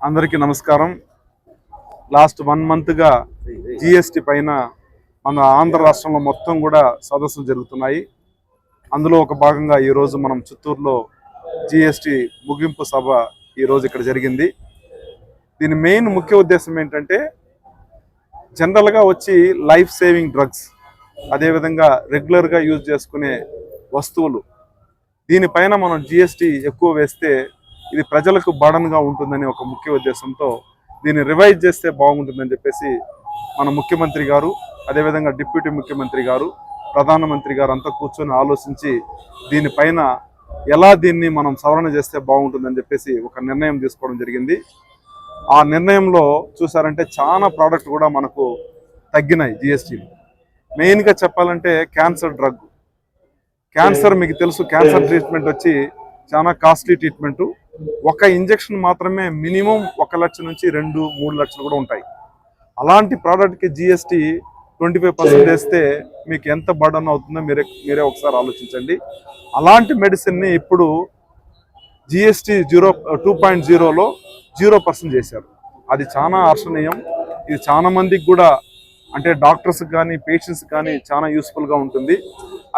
అందరికీ నమస్కారం. Last one మంత్గా GST పైన మన ఆంధ్ర రాష్ట్రంలో మొత్తం కూడా సదస్సులు జరుగుతున్నాయి. అందులో ఒక భాగంగా ఈరోజు మనం చిత్తూరులో జిఎస్టి ముగింపు సభ ఈరోజు ఇక్కడ జరిగింది. దీని మెయిన్ ముఖ్య ఉద్దేశం ఏంటంటే జనరల్గా వచ్చి లైఫ్ సేవింగ్ డ్రగ్స్ అదేవిధంగా రెగ్యులర్గా యూజ్ చేసుకునే వస్తువులు. దీనిపైన మనం జిఎస్టీ ఎక్కువ వేస్తే ఇది ప్రజలకు బడన్గా ఉంటుందని ఒక ముఖ్య ఉద్దేశంతో దీన్ని రివైజ్ చేస్తే బాగుంటుందని చెప్పేసి మన ముఖ్యమంత్రి గారు అదేవిధంగా డిప్యూటీ ముఖ్యమంత్రి గారు ప్రధానమంత్రి గారు అంతా కూర్చొని ఆలోచించి దీనిపైన ఎలా దీన్ని మనం సవరణ చేస్తే బాగుంటుందని చెప్పేసి ఒక నిర్ణయం తీసుకోవడం జరిగింది. ఆ నిర్ణయంలో చూసారంటే చాలా ప్రోడక్ట్ కూడా మనకు తగ్గినాయి జిఎస్టీలు మెయిన్గా చెప్పాలంటే క్యాన్సర్ డ్రగ్ క్యాన్సర్ మీకు తెలుసు క్యాన్సర్ ట్రీట్మెంట్ వచ్చి చాలా కాస్ట్లీ ట్రీట్మెంట్ ఒక ఇంజెక్షన్ మాత్రమే మినిమం ఒక లక్ష నుంచి రెండు మూడు లక్షలు కూడా ఉంటాయి. అలాంటి ప్రోడక్ట్కి జిఎస్టీ ట్వంటీ ఫైవ్ పర్సెంట్ వేస్తే మీకు ఎంత బర్డన్ అవుతుందో మీరే మీరే ఒకసారి ఆలోచించండి. అలాంటి మెడిసిన్ని ఇప్పుడు జిఎస్టీ జీరో టూ పాయింట్ జీరోలో జీరో పర్సెంట్ చేశారు. అది చాలా హర్షణీయం ఇది చాలా మందికి కూడా అంటే డాక్టర్స్ కానీ పేషెంట్స్ కానీ చాలా యూస్ఫుల్గా ఉంటుంది.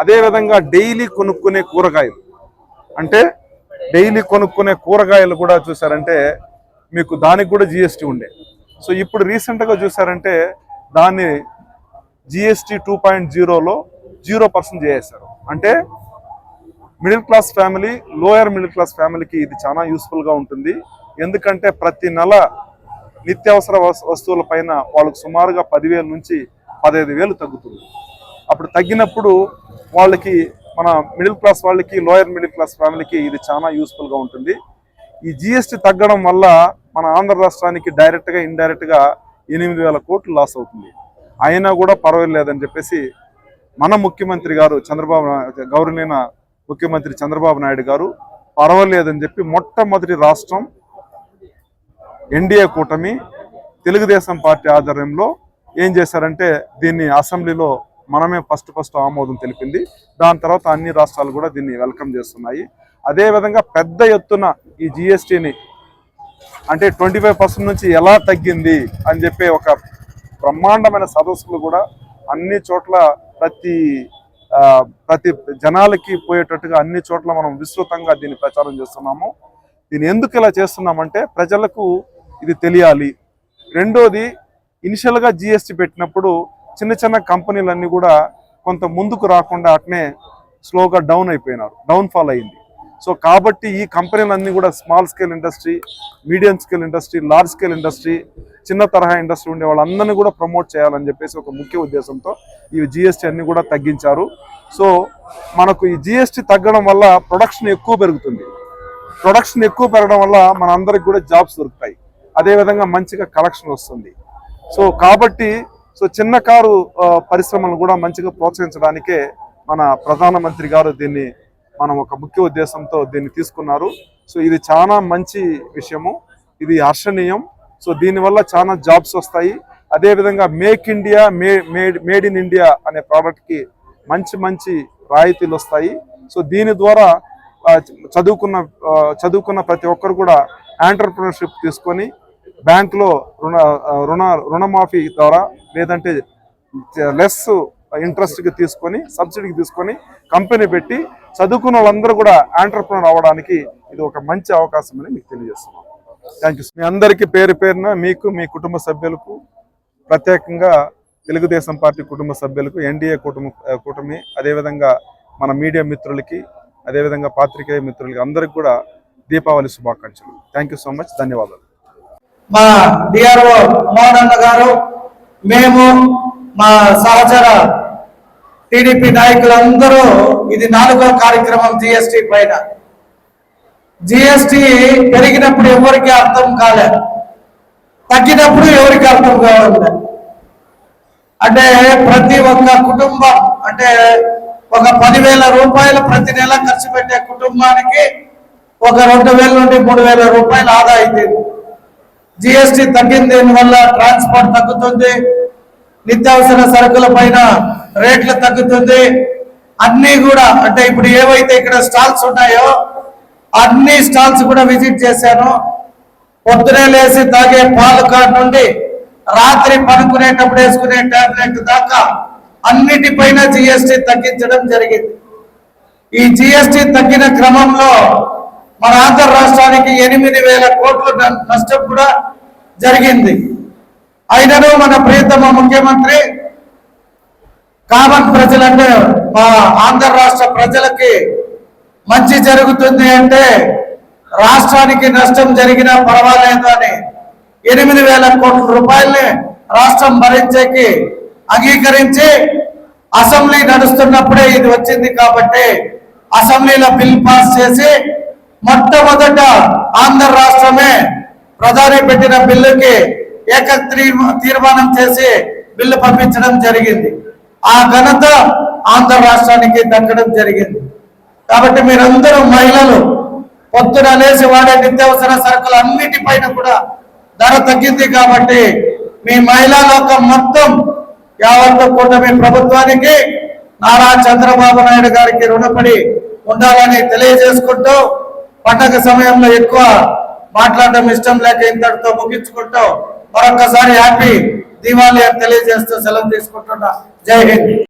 అదేవిధంగా డైలీ కొనుక్కునే కూరగాయలు. అంటే డైలీ కొనుక్కునే కూరగాయలు కూడా చూసారంటే మీకు దానికి కూడా జిఎస్టీ ఉండే. సో ఇప్పుడు రీసెంట్గా చూసారంటే దాన్ని జిఎస్టీ టూ పాయింట్ జీరోలో జీరో పర్సెంట్ చేసేశారు. అంటే middle class family lower middle class ఫ్యామిలీకి ఇది చాలా యూస్ఫుల్గా ఉంటుంది. ఎందుకంటే ప్రతి నెల నిత్యావసర వస్- వస్తువుల పైన వాళ్ళకు సుమారుగా పదివేల నుంచి పదహైదు వేలు తగ్గుతుంది. అప్పుడు తగ్గినప్పుడు వాళ్ళకి మన మిడిల్ క్లాస్ వాళ్ళకి లోయర్ మిడిల్ క్లాస్ ఫ్యామిలీకి ఇది చాలా యూస్ఫుల్గా ఉంటుంది. ఈ జిఎస్టీ తగ్గడం వల్ల మన ఆంధ్ర రాష్ట్రానికి డైరెక్ట్గా ఇండైరెక్ట్గా ఎనిమిది వేల కోట్లు లాస్ అవుతుంది. అయినా కూడా పర్వాలేదని చెప్పేసి మన ముఖ్యమంత్రి గారు చంద్రబాబు గౌరవనీయ ముఖ్యమంత్రి చంద్రబాబు నాయుడు గారు పర్వాలేదని చెప్పి మొట్టమొదటి రాష్ట్రం ఎన్డీఏ కూటమి తెలుగుదేశం పార్టీ ఆధ్వర్యంలో ఏం చేశారంటే దీన్ని అసెంబ్లీలో మనమే ఫస్ట్ ఫస్ట్ ఆమోదం తెలిపింది. దాని తర్వాత అన్ని రాష్ట్రాలు కూడా దీన్ని వెల్కమ్ చేస్తున్నాయి. అదేవిధంగా పెద్ద ఎత్తున ఈ జిఎస్టీని అంటే ట్వంటీ ఫైవ్ పర్సెంట్ నుంచి ఎలా తగ్గింది అని చెప్పి ఒక బ్రహ్మాండమైన సదస్సులు కూడా అన్ని చోట్ల ప్రతి ప్రతి జనాలకి పోయేటట్టుగా అన్ని చోట్ల మనం విస్తృతంగా దీన్ని ప్రచారం చేస్తున్నాము. దీన్ని ఎందుకు ఇలా చేస్తున్నామంటే ప్రజలకు ఇది తెలియాలి. రెండోది ఇనిషియల్గా జిఎస్టీ పెట్టినప్పుడు చిన్న చిన్న కంపెనీలన్నీ కూడా కొంత ముందుకు రాకుండా అట్నే స్లోగా డౌన్ అయిపోయినారు. డౌన్ ఫాల్ అయింది. సో కాబట్టి ఈ కంపెనీలన్నీ కూడా small scale industry medium scale industry large scale industry చిన్న తరహా ఇండస్ట్రీ ఉండే వాళ్ళందరినీ కూడా ప్రమోట్ చేయాలని చెప్పేసి ఒక ముఖ్య ఉద్దేశంతో ఈ జిఎస్టీ అన్ని కూడా తగ్గించారు. సో మనకు ఈ జిఎస్టీ తగ్గడం వల్ల ప్రొడక్షన్ ఎక్కువ పెరుగుతుంది. ప్రొడక్షన్ ఎక్కువ పెరగడం వల్ల మన అందరికి కూడా జాబ్స్ దొరుకుతాయి. అదేవిధంగా మంచిగా కలెక్షన్ వస్తుంది. సో కాబట్టి సో చిన్న కారు పరిశ్రమలను కూడా మంచిగా ప్రోత్సహించడానికే మన ప్రధానమంత్రి గారు దీన్ని మనం ఒక ముఖ్య ఉద్దేశంతో దీన్ని తీసుకున్నారు. సో ఇది చాలా మంచి విషయము. ఇది హర్షణీయం. సో దీనివల్ల చాలా జాబ్స్ వస్తాయి. అదేవిధంగా make India May made made in India అనే ప్రోడక్ట్కి మంచి మంచి రాయితీలు వస్తాయి. సో దీని ద్వారా చదువుకున్న చదువుకున్న ప్రతి ఒక్కరు కూడా ఆంటర్ప్రినర్షిప్ తీసుకొని బ్యాంకులో రుణ రుణ రుణమాఫీ ద్వారా లేదంటే లెస్ ఇంట్రెస్ట్కి తీసుకొని సబ్సిడీకి తీసుకొని కంపెనీ పెట్టి చదువుకున్న వాళ్ళందరూ కూడా ఆంటర్ప్రినర్ అవ్వడానికి ఇది ఒక మంచి అవకాశం అని మీకు తెలియజేస్తున్నాం. థ్యాంక్ యూ మీ అందరికీ పేరు పేరున మీకు మీ కుటుంబ సభ్యులకు ప్రత్యేకంగా తెలుగుదేశం పార్టీ కుటుంబ సభ్యులకు ఎన్డీఏ కుటుంబ కూటమి అదేవిధంగా మన మీడియా మిత్రులకి అదేవిధంగా పాత్రికేయ మిత్రులకి అందరికి కూడా దీపావళి శుభాకాంక్షలు. థ్యాంక్ యూ సో మచ్ ధన్యవాదాలు. మా డిఆర్ఓ మోహనన్న గారు మేము మా సహచర టీడీపీ నాయకులందరూ ఇది నాలుగో కార్యక్రమం జిఎస్టి పైన. జిఎస్టి పెరిగినప్పుడు ఎవరికి అర్థం కాలేదు తగ్గినప్పుడు ఎవరికి అర్థం కావాలి అంటే ప్రతి ఒక్క కుటుంబం అంటే ఒక పదివేల రూపాయలు ప్రతి నెల ఖర్చు పెట్టే కుటుంబానికి ఒక రెండు వేల నుండి మూడు వేల రూపాయలు ఆదా అవుతుంది జిఎస్టి తగ్గింది వల్ల ట్రాన్స్పోర్ట్ తగ్గుతుంది. నిత్యావసర సరుకుల పైన రేట్లు తగ్గుతుంది. అన్ని కూడా అంటే ఇప్పుడు ఏవైతే ఇక్కడ స్టాల్స్ ఉన్నాయో అన్ని స్టాల్స్ కూడా విజిట్ చేశాను. పొద్దునే లేచి తాగే పాలు కాడ నుండి రాత్రి పడుకునేటప్పుడు వేసుకునే టాబ్లెట్ దాకా అన్నిటిపైన జిఎస్టి తగ్గించడం జరిగింది. ఈ జిఎస్టి తగ్గిన క్రమంలో మన ఆంధ్ర రాష్ట్రానికి ఎనిమిది వేల కోట్ల న- నష్టం కూడా జరిగింది. అయినను మన ప్రియతమ ముఖ్యమంత్రి కామన్ ప్రజలంటే మా ఆంధ్ర రాష్ట్ర ప్రజలకి మంచి జరుగుతుంది అంటే రాష్ట్రానికి నష్టం జరిగినా పర్వాలేదు అని ఎనిమిది వేల కోట్ల రూపాయల్ని రాష్ట్రం భరించేకి అంగీకరించి అసెంబ్లీ నడుస్తున్నప్పుడే ఇది వచ్చింది కాబట్టి అసెంబ్లీలో బిల్ పాస్ చేసి మొట్టమొదట ఆంధ్ర రాష్ట్రమే ప్రధాని పెట్టిన బిల్లుకి ఏక తీర్మానం చేసి బిల్లు పంపించడం జరిగింది. ఆ ఘనత ఆంధ్ర రాష్ట్రానికి దక్కడం జరిగింది. కాబట్టి మీరందరూ మహిళలు పొద్దున లేచి వాడే నిత్యావసర సరుకులు అన్నిటిపైన కూడా ధర తగ్గింది కాబట్టి మీ మహిళా లోకం మొత్తం యావత్తు కూటమి ప్రభుత్వానికి నారా చంద్రబాబు నాయుడు గారికి రుణపడి ఉండాలని తెలియజేసుకుంటూ పండగ సమయంలో ఎక్కువ మాట్లాడడం ఇష్టం లేక ఇంతటితో ముగించుకుంటూ మరొకసారి హ్యాపీ దీవాలి అని తెలియజేస్తూ సెలవు తీసుకుంటున్నా. జై హింద్.